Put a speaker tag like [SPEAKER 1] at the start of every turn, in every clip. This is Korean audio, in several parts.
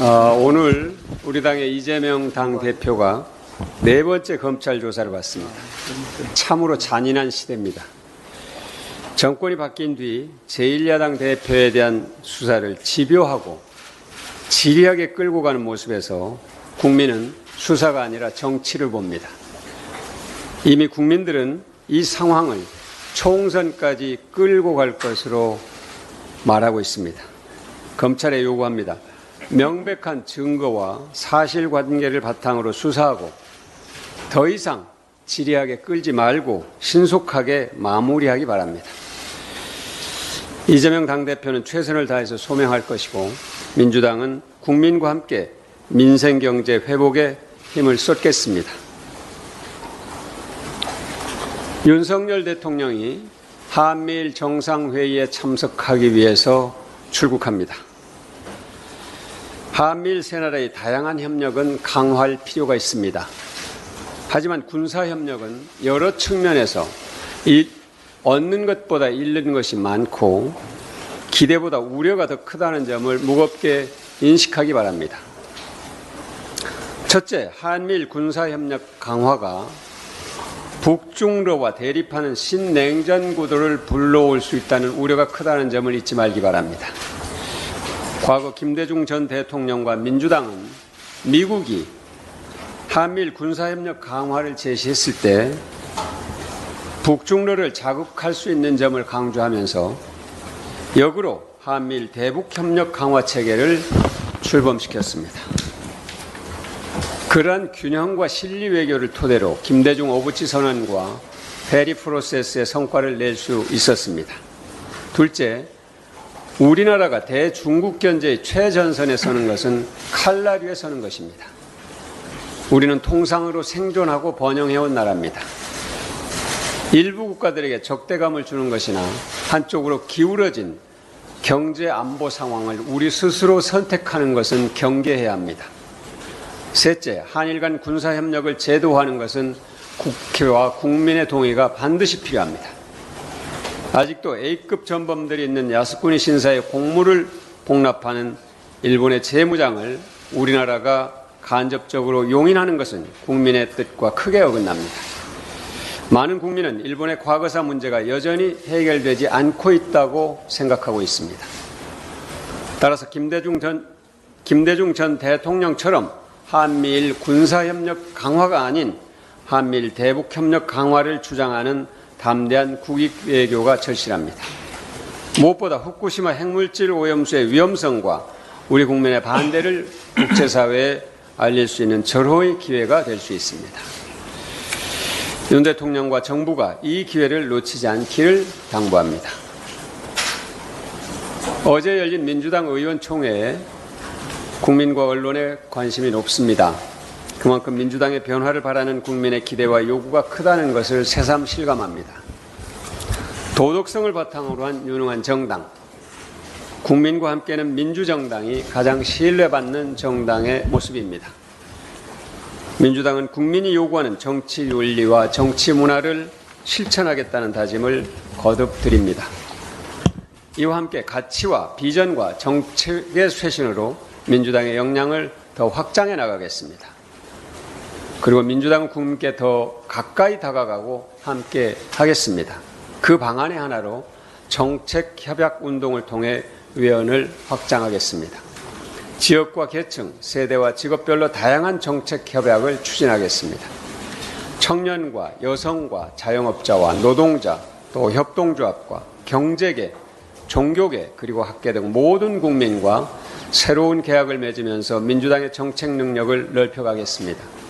[SPEAKER 1] 어, 오늘 우리 당의 이재명 당 대표가 네 번째 검찰 조사를 받습니다. 참으로 잔인한 시대입니다. 정권이 바뀐 뒤 제1야당 대표에 대한 수사를 집요하고 지리하게 끌고 가는 모습에서 국민은 수사가 아니라 정치를 봅니다. 이미 국민들은 이 상황을 총선까지 끌고 갈 것으로 말하고 있습니다. 검찰에 요구합니다. 명백한 증거와 사실관계를 바탕으로 수사하고 더 이상 지리하게 끌지 말고 신속하게 마무리하기 바랍니다. 이재명 당대표는 최선을 다해서 소명할 것이고 민주당은 국민과 함께 민생 경제 회복에 힘을 쏟겠습니다. 윤석열 대통령이 한미일 정상회의에 참석하기 위해서 출국합니다. 한미일 세 나라의 다양한 협력은 강화할 필요가 있습니다. 하지만 군사협력은 여러 측면에서 이, 얻는 것보다 잃는 것이 많고 기대보다 우려가 더 크다는 점을 무겁게 인식하기 바랍니다. 첫째, 한미일 군사협력 강화가 북중러와 대립하는 신냉전 구도를 불러올 수 있다는 우려가 크다는 점을 잊지 말기 바랍니다. 과거 김대중 전 대통령과 민주당은 미국이 한미일 군사협력 강화를 제시했을 때 북중러를 자극할 수 있는 점을 강조하면서 역으로 한미일 대북협력 강화 체계를 출범시켰습니다. 그러한 균형과 실리 외교를 토대로 김대중 오부치 선언과 페리 프로세스의 성과를 낼 수 있었습니다. 둘째, 우리나라가 대중국 견제의 최전선에 서는 것은 칼날 위에 서는 것입니다. 우리는 통상으로 생존하고 번영해온 나라입니다. 일부 국가들에게 적대감을 주는 것이나 한쪽으로 기울어진 경제 안보 상황을 우리 스스로 선택하는 것은 경계해야 합니다. 셋째, 한일 간 군사협력을 제도화하는 것은 국회와 국민의 동의가 반드시 필요합니다. 아직도 A급 전범들이 있는 야스쿠니 신사의 공무를 복납하는 일본의 재무장을 우리나라가 간접적으로 용인하는 것은 국민의 뜻과 크게 어긋납니다. 많은 국민은 일본의 과거사 문제가 여전히 해결되지 않고 있다고 생각하고 있습니다. 따라서 김대중 전, 김대중 전 대통령처럼 한미일 군사협력 강화가 아닌 한미일 대북협력 강화를 주장하는 담대한 국익 외교가 절실합니다. 무엇보다 후쿠시마 핵물질 오염수의 위험성과 우리 국민의 반대를 국제사회에 알릴 수 있는 절호의 기회가 될 수 있습니다. 윤 대통령과 정부가 이 기회를 놓치지 않기를 당부합니다. 어제 열린 민주당 의원총회에 국민과 언론의 관심이 높습니다. 그만큼 민주당의 변화를 바라는 국민의 기대와 요구가 크다는 것을 새삼 실감합니다. 도덕성을 바탕으로 한 유능한 정당, 국민과 함께는 민주정당이 가장 신뢰받는 정당의 모습입니다. 민주당은 국민이 요구하는 정치 윤리와 정치 문화를 실천하겠다는 다짐을 거듭 드립니다. 이와 함께 가치와 비전과 정책의 쇄신으로 민주당의 역량을 더 확장해 나가겠습니다. 그리고 민주당은 국민께 더 가까이 다가가고 함께 하겠습니다. 그 방안의 하나로 정책 협약 운동을 통해 위원을 확장하겠습니다. 지역과 계층, 세대와 직업별로 다양한 정책 협약을 추진하겠습니다. 청년과 여성과 자영업자와 노동자, 또 협동조합과 경제계, 종교계, 그리고 학계 등 모든 국민과 새로운 계약을 맺으면서 민주당의 정책 능력을 넓혀가겠습니다.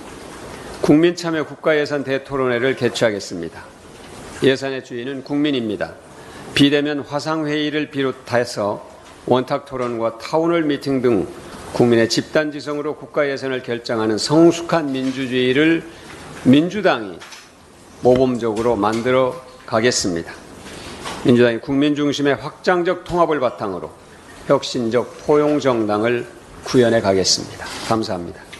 [SPEAKER 1] 국민참여 국가예산 대토론회를 개최하겠습니다. 예산의 주인은 국민입니다. 비대면 화상회의를 비롯해서 원탁 토론과 타운홀 미팅 등 국민의 집단 지성으로 국가 예산을 결정하는 성숙한 민주주의를 민주당이 모범적으로 만들어 가겠습니다. 민주당이 국민 중심의 확장적 통합을 바탕으로 혁신적 포용 정당을 구현해 가겠습니다. 감사합니다.